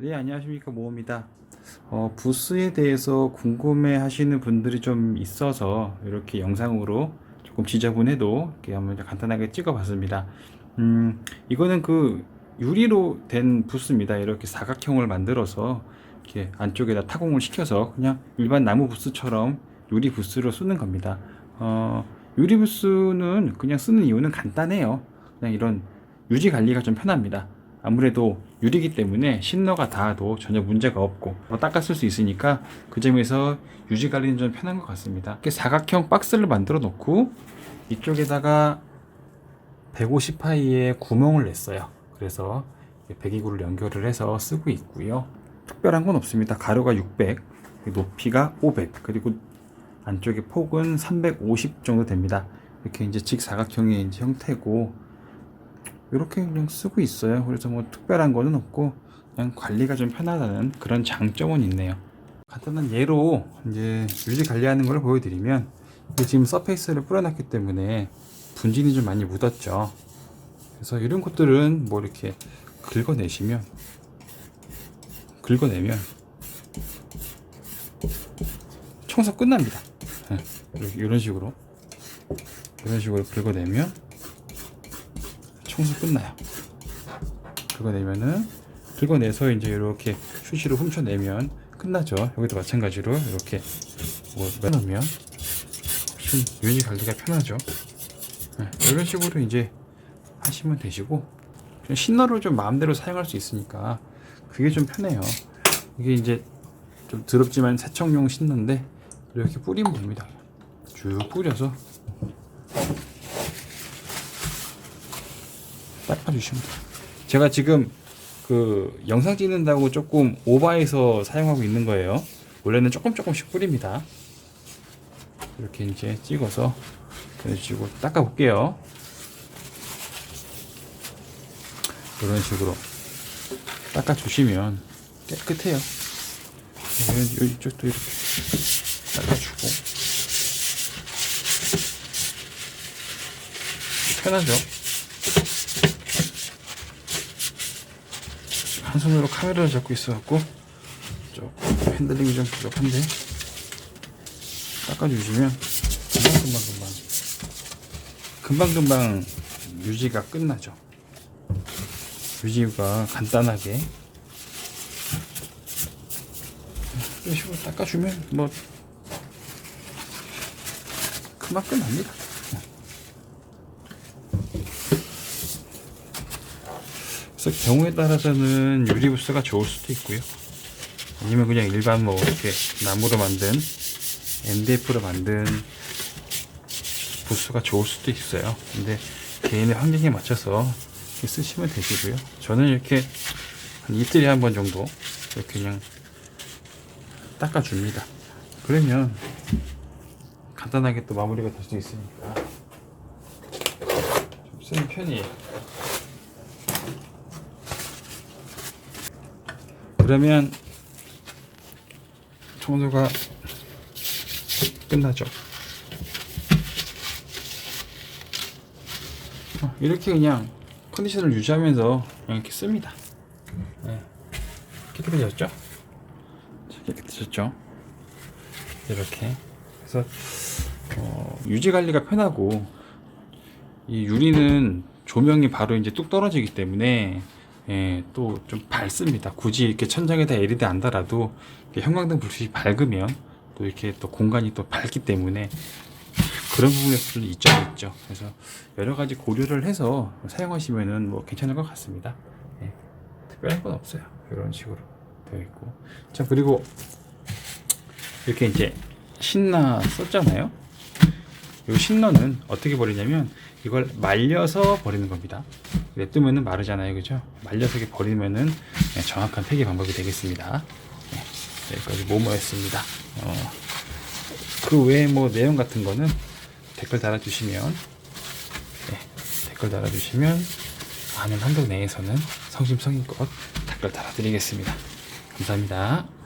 네, 안녕하십니까. 모호입니다. 어, 부스에 대해서 궁금해 하시는 분들이 좀 있어서 이렇게 영상으로 조금 지저분해도 이렇게 한번 간단하게 찍어 봤습니다. 음, 이거는 그 유리로 된 부스입니다. 이렇게 사각형을 만들어서 이렇게 안쪽에다 타공을 시켜서 그냥 일반 나무 부스처럼 유리 부스로 쓰는 겁니다. 어, 유리 부스는 그냥 쓰는 이유는 간단해요. 그냥 이런 유지 관리가 좀 편합니다. 아무래도 유리기 때문에 신너가 닿아도 전혀 문제가 없고 뭐 닦았을 수 있으니까 그 점에서 유지 관리는 좀 편한 것 같습니다. 이렇게 사각형 박스를 만들어 놓고 이쪽에다가 150 파이의 구멍을 냈어요. 그래서 배기구를 연결을 해서 쓰고 있고요. 특별한 건 없습니다. 가로가 600, 높이가 500, 그리고 안쪽에 폭은 350 정도 됩니다. 이렇게 이제 직사각형의 이제 형태고 이렇게 그냥 쓰고 있어요. 그래서 뭐 특별한 거는 없고 그냥 관리가 좀 편하다는 그런 장점은 있네요. 간단한 예로 이제 유지 관리하는 걸 보여드리면 지금 서페이스를 뿌려놨기 때문에 분진이 좀 많이 묻었죠. 그래서 이런 것들은 뭐 이렇게 긁어내시면 긁어내면 청소 끝납니다. 네, 이렇게 이런 식으로 이런 식으로 긁어내면 청소 끝나요. 긁어내면은 긁어내서 이제 이렇게 휴지로 훔쳐내면 끝나죠. 여기도 마찬가지로 이렇게 뭐 빼놓으면 훨씬 유지 관리가 편하죠. 네, 이런 식으로 이제 하시면 되시고 신너를 좀 마음대로 사용할 수 있으니까 그게 좀 편해요. 이게 이제 좀 더럽지만 세척용 신는데 이렇게 뿌리면 됩니다. 쭉 뿌려서 닦아주시면 돼요. 제가 지금 그 영상 찍는다고 조금 오버해서 사용하고 있는 거예요. 원래는 조금 조금씩 뿌립니다. 이렇게 이제 찍어서 그래가지고 닦아볼게요. 이런 식으로 닦아주시면 깨끗해요. 이- 이쪽도 이렇게 닦아주고 편하죠. 한 손으로 카메라를 잡고 있어갖고 조금 핸들링이 좀 부족한데 닦아주시면 금방 금방 금방 금방 금방 유지가 끝나죠. 유지가 간단하게 이런 식으로 닦아주면 뭐 금방 끝납니다. 그래서 경우에 따라서는 유리부스가 좋을 수도 있고요. 아니면 그냥 일반 뭐 이렇게 나무로 만든 MDF로 만든 부스가 좋을 수도 있어요. 근데 개인의 환경에 맞춰서 쓰시면 되시고요. 저는 이렇게 한 이틀에 한 번 정도 이렇게 그냥 닦아줍니다. 그러면 간단하게 또 마무리가 될 수 있으니까 좀 쓰는 편이에요. 그러면 청소가 끝나죠. 어, 이렇게 그냥 컨디션을 유지하면서 이렇게 씁니다. 네. 깨끗해졌죠? 자, 깨끗해졌죠? 이렇게. 그래서 어, 유지 관리가 편하고 이 유리는 조명이 바로 이제 뚝 떨어지기 때문에 예, 또 좀 밝습니다. 굳이 이렇게 천장에다 LED 안 달아도 형광등 불빛이 밝으면 또 이렇게 또 공간이 또 밝기 때문에 그런 부분에서 이점이 있죠. 그래서 여러 가지 고려를 해서 사용하시면은 뭐 괜찮을 것 같습니다. 예, 특별한 건 없어요. 이런 식으로 되어 있고. 자, 그리고 이렇게 이제 신나 썼잖아요. 이 신너는 어떻게 버리냐면 이걸 말려서 버리는 겁니다. 냅두면은 마르잖아요, 그죠? 말려서 버리면은 네, 정확한 폐기 방법이 되겠습니다. 네, 여기까지 모모였습니다. 어, 그 외에 뭐 내용 같은 거는 댓글 달아주시면 네, 댓글 달아주시면 아는 한도 내에서는 성심성의껏 댓글 달아드리겠습니다. 감사합니다.